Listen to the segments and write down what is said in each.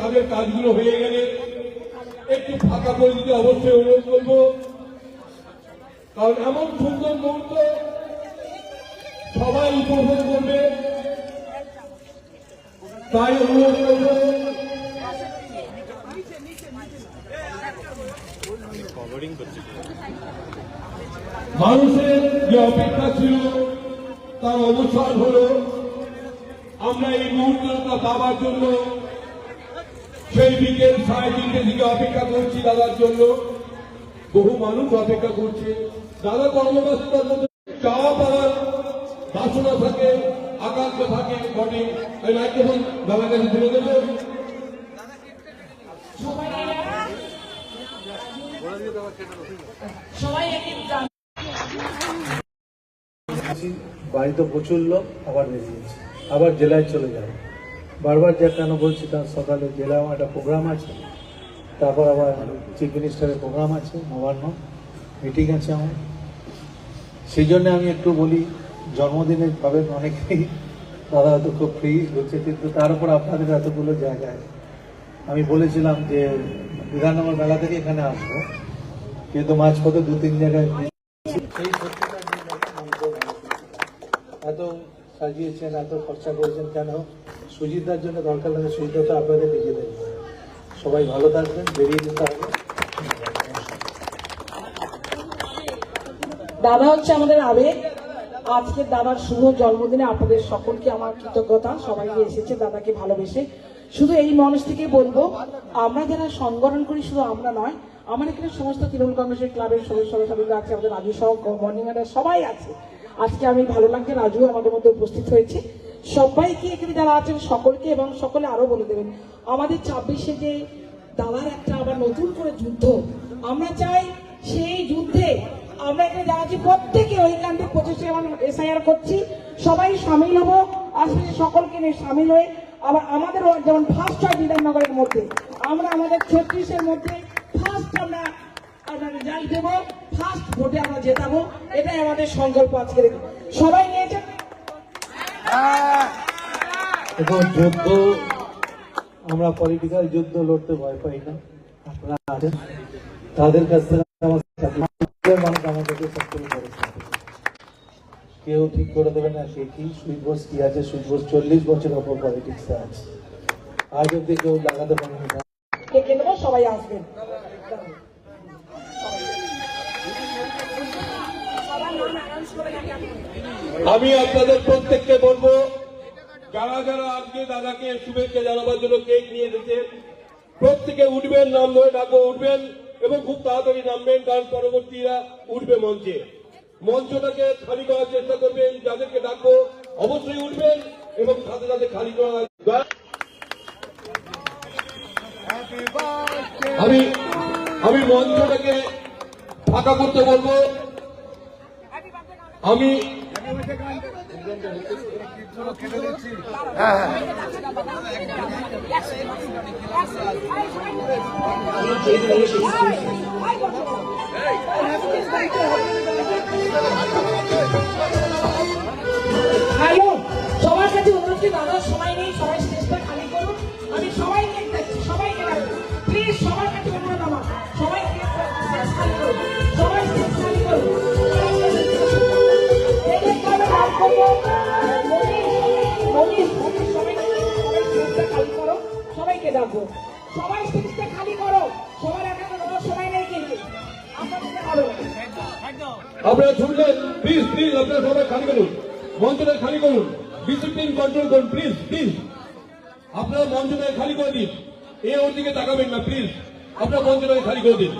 তাদের কাজগুলো হয়ে গেলে একটু ফাঁকা করে দিতে অবশ্যই অনুরোধ করব। কারণ এমন সুন্দর মুহূর্ত সবাই উপভোগ করবে। তাই অনুরোধ করব। মানুষের যে অপেক্ষা ছিল, তার অবসান হলো। আমরা এই মুহূর্তটা পাওয়ার জন্য সেই বিকেল সাড়ে তিনটে দিকে অপেক্ষা করছি দাদার জন্য। বহু মানুষ অপেক্ষা করছে। দাদা কর্মব্যস্ততার মধ্যে চাওয়া পাওয়ার বাসনা থাকে আকাঙ্ক্ষা থাকে বটে। আমি মাইক্রোফোন দাদার কাছে তুলে দেবো। সবাই বাড়িতে প্রচুর লোক আবার বেরিয়েছি আবার জেলায় চলে যাবে। বারবার যা কেন বলছি তার সকালে জেলা আমার একটা প্রোগ্রাম আছে, তারপর আবার চিফ মিনিস্টারের প্রোগ্রাম আছে, নবান্ন মিটিং আছে আমার সেই জন্য আমি একটু বলি জন্মদিনের ভাবেন অনেকেই দাদা হয়তো খুব ফ্রি হচ্ছে, কিন্তু তার উপর আপনাদের এতগুলো জায়গায় আমি বলেছিলাম যে, বিধাননগর মেলা থেকে এখানে আসব, কিন্তু মাঝপথে দু তিন জায়গায়। এত সাজিয়েছেন, এত খরচা করেছেন কেন? সুজিতার জন্য দরকার লাগে সুজিতা তো আপনাদের নিজেদের সবাই ভালো থাকবেন, বেরিয়ে যেতে হবে। দাদা হচ্ছে আমাদের আবেগ। আজকে দাদার শুভ জন্মদিনে আপনাদের সকলকে আমার কৃতজ্ঞতা। সবাই এসেছে দাদাকে ভালোবেসে। শুধু এই মানুষ থেকে বলব, আমরা যারা সংগঠন করি শুধু আমরা নয়, আমার এখানে সমস্ত তৃণমূল কংগ্রেসের ক্লাবের সদস্য সদস্যরা আছে, আমাদের রাজু সহ, মর্নিং সবাই আছে। আজকে আমি ভালো লাগছে রাজু আমাদের মধ্যে উপস্থিত হয়েছে। সবাইকে এখানে যারা আছেন, সকলকে এবং সকলে আরও বলে দেবেন, আমাদের ছাব্বিশে যে দাদার একটা আবার নতুন করে যুদ্ধ, আমরা চাই সেই যুদ্ধে আমরা এখানে যারা আছি প্রত্যেকে ওইখান থেকে পঁচিশে এসআইআর করছি, সবাই সামিল হব। আশেপাশে সকলকে নিয়ে সামিল হয়ে আবার আমাদের যেমন ফার্স্ট হয় বিধাননগরের মধ্যে, আমরা আমাদের ছত্রিশের মধ্যে ফার্স্ট আমরা আমরা রেজাল্ট দেবো ফার্স্ট ভোটে আমরা জেতাবো। এটাই আমাদের সংকল্প আজকে সবাই নিয়েছেন এখন যুদ্ধ আমরা পলিটিক্যাল যুদ্ধ লড়তে ভয় পাই না। আপনারা আছেন। তাদের কাছ থেকে মানুষ আমাদেরকে করেছে কেউ ঠিক করে দেবে না সে কি সুইচ বোস কি আছে সুইচ বোস চল্লিশ বছর অপর পলিটিক্সে আছে। আজ অব্দি কেউ লাগাতে পারেনি। সবাই আসবেন। আমি আপনাদের প্রত্যেককে বলব, যারা যারা আজকে দাদাকে শুভেচ্ছা জানাবার জন্য কেক নিয়ে এসেছেন, প্রত্যেকে উঠবেন, নাম ধরে ডাকবো উঠবেন এবং খুব তাড়াতাড়ি নামবেন, কারণ পরবর্তীরা উঠবে মঞ্চে। মঞ্চটাকে খালি করার চেষ্টা করবেন, যাদেরকে ডাকবো, অবশ্যই উঠবেন এবং সাথে সাথে খালি করা আমি আমি মঞ্চটাকে ফাঁকা করতে বলব। আমি হ্যালো সবার কাছে অনুরোধ কি দাদার সময় নেই সবাই খালি আপনারা শুনলেন প্লিজ প্লিজ আপনারা সবাই খালি করুন। মঞ্চটা খালি করুন। ডিসিপ্লিন কন্ট্রোল করুন প্লিজ প্লিজ আপনারা মঞ্চটাকে খালি করে দিন। এ ওর দিকে তাকাবেন না প্লিজ আপনারা মঞ্চটাকে খালি করে দিন।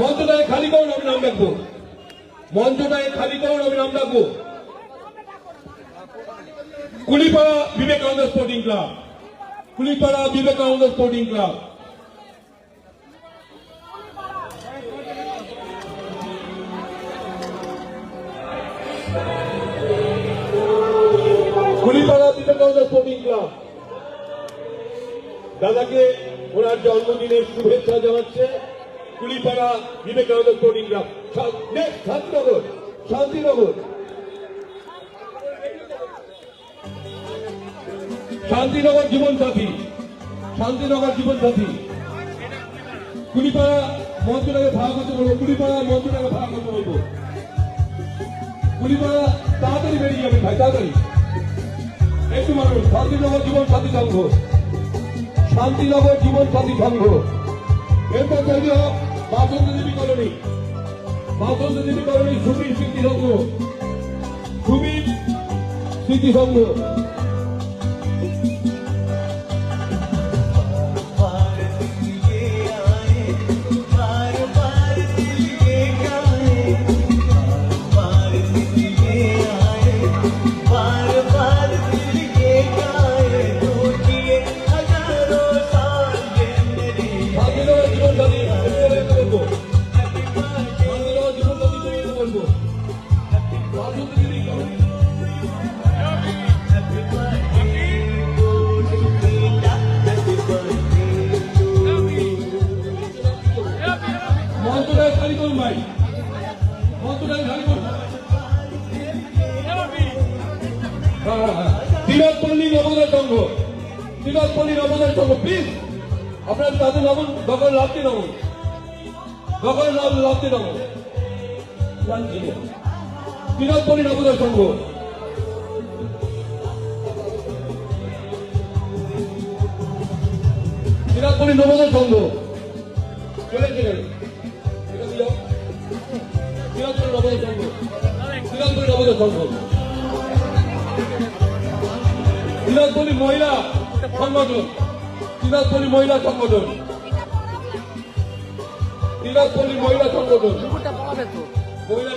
মঞ্চটাকে খালি করুন, আমি নাম ডাকবো মঞ্চটাকে খালি করুন, আমি নাম ডাকবো Kulipara Vivekananda sporting club Kulipara Vivekananda sporting club Kulipara Vivekananda sporting club দাদাকে ওনার জন্মদিনের শুভেচ্ছা জানাচ্ছে। Kulipara Vivekananda sporting club Shantinagar Shantinagar. Shantinagar জীবন সাথী শান্তিনগর জীবন সাথী কুড়িপাড়া মন্ত্রটাকে ভাড়া করতে বলব, কুড়িপাড়া মন্ত্রটাকে ভাড়া করতে বলব। কুড়িপাড়া তাড়াতাড়ি বেরিয়ে যাবে ভাই, তাড়াতাড়ি। একটু মানুষ শান্তিনগর জীবন সাথী সংঘ। শান্তিনগর জীবন সাথী সংঘ। এরপর তৈরি হোক বাসন্ত দেবী কলোনি। বাসন্ত দেবী কলোনি সুবীর স্মৃতি সংঘ সুবীর স্মৃতি সংঘ তিরাপল্লী নবোদয় সংঘ প্লিজ, আপনার তাদের নামুন দখল লাভতে নামুন। দখল লাভ লাভতে নামুন। তিরাপল্লী নবোদয় সংঘ তিরাপল্লী নবোদয় সংঘ চলে গেলেন। তিরাপল্লী নবোদয় সংঘ সংঘ দিনাজপুরি মহিলা। সংগঠন দিনাজপুরি মহিলা সংগঠন দিনাজপুরি মহিলা সংগঠন মহিলা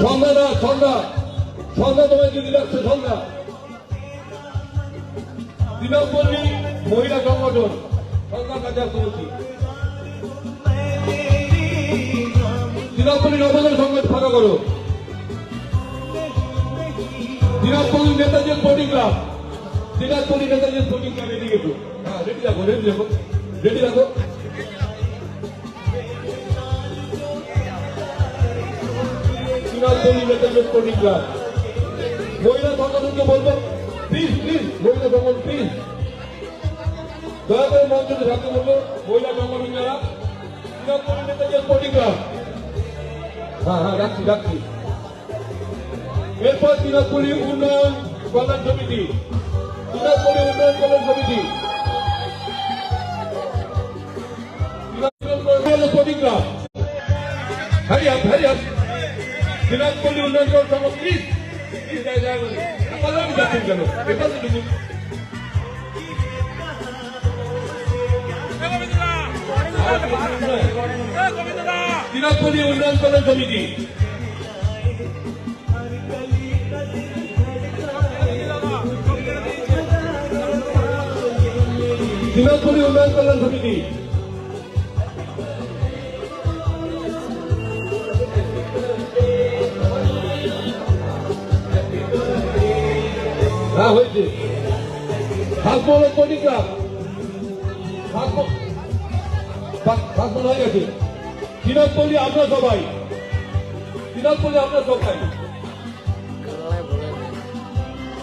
সন্ধ্যা না সন্ধ্যা সন্ধ্যা তোমায় যদি লাগছে সন্ধ্যা দিনাজপুরি মহিলা সংগঠন সন্ধ্যা কাজে করেছি দিনাজপুরি নবদল সংগঠন ফাঁকা করো। Dinajpuri Netaji sporting club Dinajpuri Netaji sporting club এদিকে একটু। হ্যাঁ রেডি রাখো রেডি রাখো রেডি রাখো। দিনাজপুরি নেতাজি স্পোর্টিং ক্লাব মহিলা সংগঠনকে বলব প্লিজ প্লিজ মহিলা সংগঠন প্লিজ দয়া করে মঞ্চে রাখতে বলব, মহিলা সংগঠন যারা দিনাজপুরি নেতাজি স্পোর্টিং ক্লাব হ্যাঁ হ্যাঁ রাখছি রাখছি এরপর দিনাজপুরি উন্নয়ন কল্যাণ সমিতি। দিনাজপুরি উন্নয়ন কল্যাণ সমিতি। Club hurry up hurry up. Dinajpuri উন্নয়ন কল্যাণ সমিতি। প্লিজ প্লিজ পাল্লামি যাচ্ছেন কেন? ঢুকুন দিনাজপুরি উন্নয়ন কল্যাণ সমিতি দিনাজপুরি উন্নয়ন কল্যাণ সমিতি হ্যাঁ হয়েছে। Sporting club. হাসপাতাল হয়ে গেছে। দিনাজপুরি আমরা সবাই। দিনাজপুরি আমরা সবাই।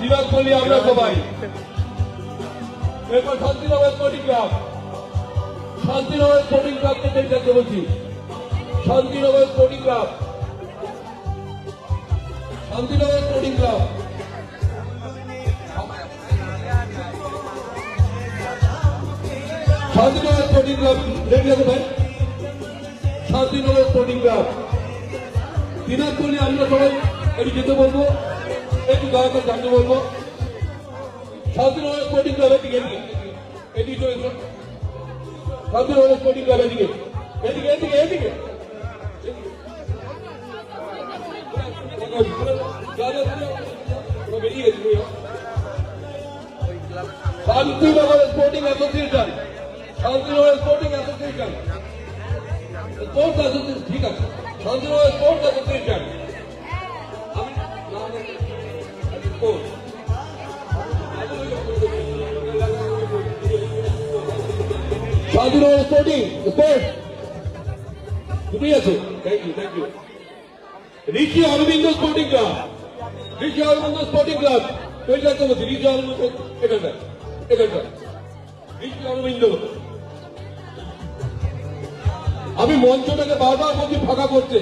দিনাজপুরি আমরা সবাই। এরপর Shantinagar sporting club Shantinagar sporting club থেকে দেখতে বলছি Shantinagar sporting club Shantinagar sporting club Shantinagar sporting club ready আছে ভাই? শান্তিনগর স্পোর্টিং ক্লাব দিনাজপুরে আমরা সবাই একটু যেতে বলব, একটু দয়া করে জানতে বলব শান্তিনগর স্পোর্টিং ক্লাব এদিকে। এদিকে এদিকে। শান্তিনগর স্পোর্টিং ক্লাব এদিকে। এদিকে এদিকে এদিকে। Shantinagar sporting association Shantinagar sporting association sports association ঠিক আছে শান্তিনগর স্পোর্টস অ্যাসোসিয়েশন আমি স্পোর্টস শান্তিনগর স্পোর্টিং স্পোর্টস দুটোই আছে thank you thank you Rishi Aurobindo sporting club Rishi Aurobindo sporting club তৈরি রাখতে বলছি ঋষি অরবিন্দ এখানটা এখানটা ঋষি অরবিন্দ আমি মঞ্চটাকে বারবার বলছি ফাঁকা করতে।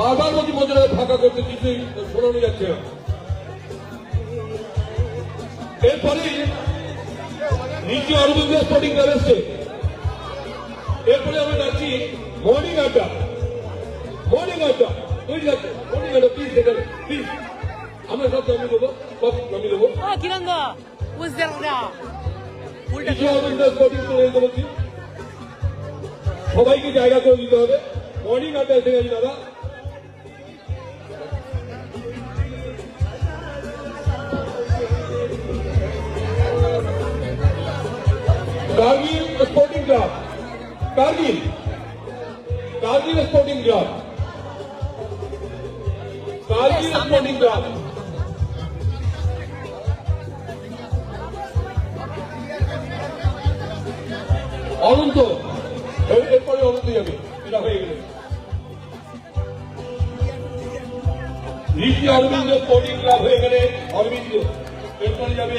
বারবার বলছি মঞ্চটাকে ফাঁকা করতে কিন্তু শোনানো যাচ্ছে। এরপরে নিচে অরবিন্দ স্পোর্টিং ক্লাব এসছে। এরপরে আমরা যাচ্ছি মর্নিং আড্ডা। মর্নিং আড্ডা। তুই যাচ্ছে মর্নিং আড্ডা প্লিজ সেখানে প্লিজ আমরা সব নামিয়ে দেবো সব নামিয়ে দেবো কিরণ বুঝতে পারছি সবাইকে জায়গা করে দিতে হবে মর্নিং আড্ডা এসে গেছি দাদা Kargil sporting club Kargil Kargil sporting club Kargil sporting club অনন্ত। এরপরে যাবে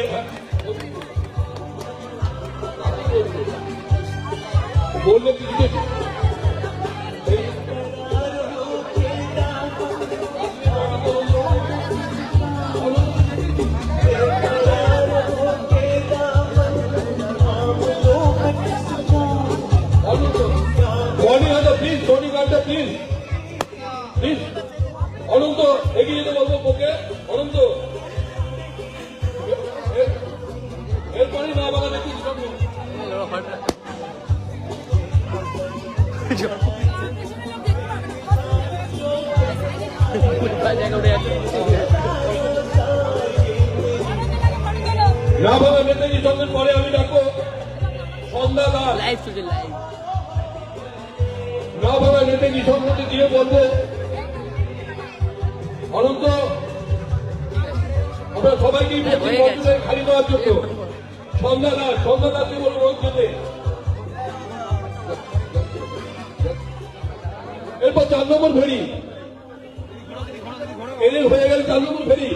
বললে কিছু প্লিজ প্লিজ অনন্ত এগিয়ে যেতে বলব ওকে অনন্ত। না বাবা নেতাজি সঙ্গে পরে আমি ডাকবো। সন্ধ্যা দাস না বাবা নেতাজি সম্মতি দিয়ে বলব অনন্ত আমরা সবাইকে। খালি দেওয়ার জন্য। সন্ধ্যা না সন্ধ্যা রাত্রি বলুন ওই জন্য এরপর চার নম্বর ফেরি। এদের হয়ে গেল চার নম্বর ফেরি।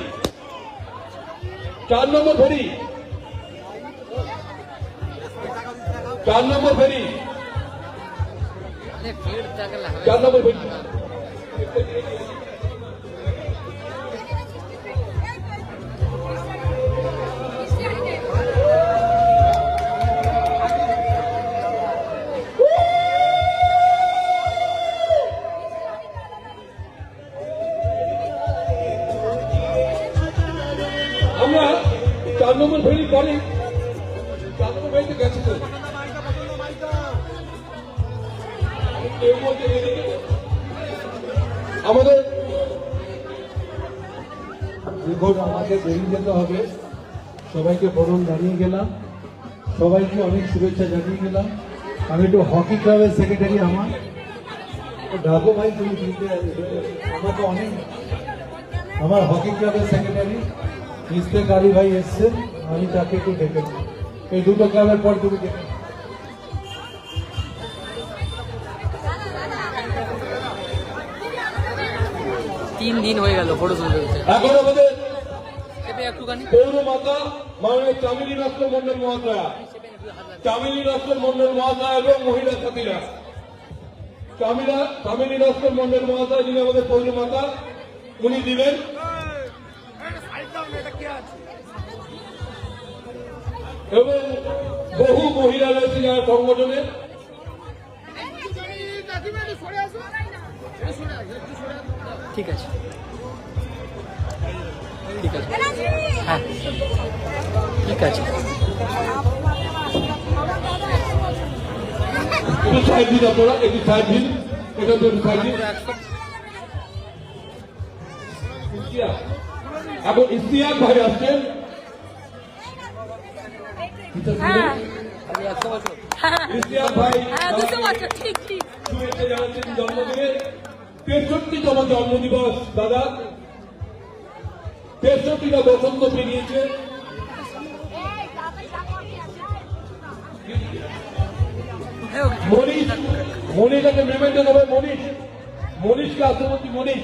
চার নম্বর ফেরি। চার নম্বর ফেরি। চার নম্বর ফেরি। আমরা চার নম্বর ভেড়ি পরে চার নম্বর ভেড়িতে গেছে তো। আমাদের দেখুন আমাকে বেরিয়ে যেতে হবে। সবাইকে বরণ জানিয়ে গেলাম। সবাইকে অনেক শুভেচ্ছা জানিয়ে গেলাম। আমি একটু হকি ক্লাবের সেক্রেটারি আমার। ডাকো ভাই, তুমি আমাকে অনেক আমার হকি ক্লাবের সেক্রেটারি ইস্তেক আলী ভাই এসছেন আমি তাকে একটু ডেকে। এই দুটো ক্লাবের পর তুমি ডেকে। তিন দিন হয়ে গেল ফটো তুলতে এখন আমাদের পৌর মাতা মাননীয় চামিনী নস্কর মন্ডল মহাশয়া। চামিনী নস্কর মন্ডল মহাশয়া এবং মহিলা সাথীরা চামিলা চামিনী নস্কর মন্ডল মহাশয় যিনি আমাদের পৌর মাতা উনি দিবেন। এবং বহু মহিলা রয়েছে যারা সংগঠনে। ঠিক আছে। ঠিক আছে। হ্যাঁ। ঠিক আছে। একটু সাইড দিন আপনারা একটু সাইড দিন। এখান থেকে একটু সাইড দিন। এখন ইস্তিয়াক ভাই আসছেন। জন্মদিনের। তেষট্টিতম জন্মদিবস দাদা। তেষট্টিটা বসন্ত পেরিয়েছে। মনীষ মনীষাকে মেমেন্টো দেবে মনীষ। মনীষকে আসতে বলছি মনীষ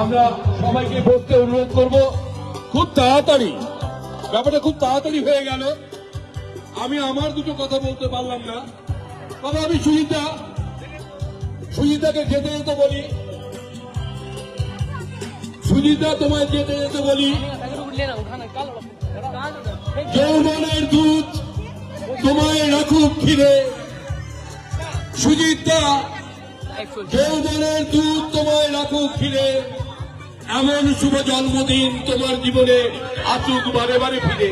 আমরা সবাইকে বলতে অনুরোধ করব, খুব তাড়াতাড়ি, ব্যাপারটা খুব তাড়াতাড়ি হয়ে গেল। আমি আমার দুটো কথা বলতে পারলাম না। তবে আমি সুজিতা সুজিতাকে যেতে যেতে বলি। সুজিতা তোমায় যেতে যেতে বলি। যৌবনের দুধ তোমায় রাখুক ঘিরে সুজিতা যৌবনের দুধ তোমায় রাখুক ঘিরে এমন শুভ জন্মদিন তোমার জীবনে আসুক বারে বারে ফিরে।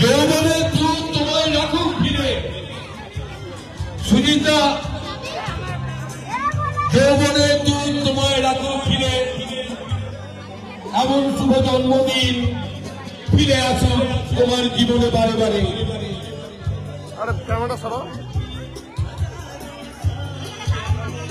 যৌবনের দুধ তোমায় রাখুক ঘিরে সুজিতা যৌবনের দুধ তোমায় রাখুক ফিরে। এমন শুভ জন্মদিন ফিরে আসুক তোমার জীবনে বারে বারে। বলেছি ক্যামেরা বহু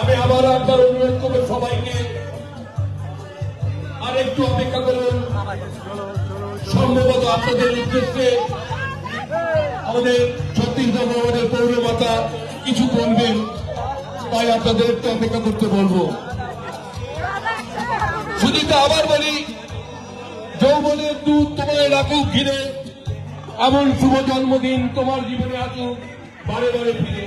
আমি আবার একবার অনুরোধ করব সবাইকে। আর একটু অপেক্ষা করুন। সম্ভবত আপনাদের উদ্দেশ্যে আমাদের ছত্তিশগড় ভবনের পৌরমাতা কিছু বলবেন, তাই আপনাদের একটু অপেক্ষা করতে বলব। সুজিতা আবার বলি, যৌবনের দুধ তোমায় রাখুক ঘিরে, এমন শুভ জন্মদিন তোমার জীবনে আসুক, বারে বারে ফিরে।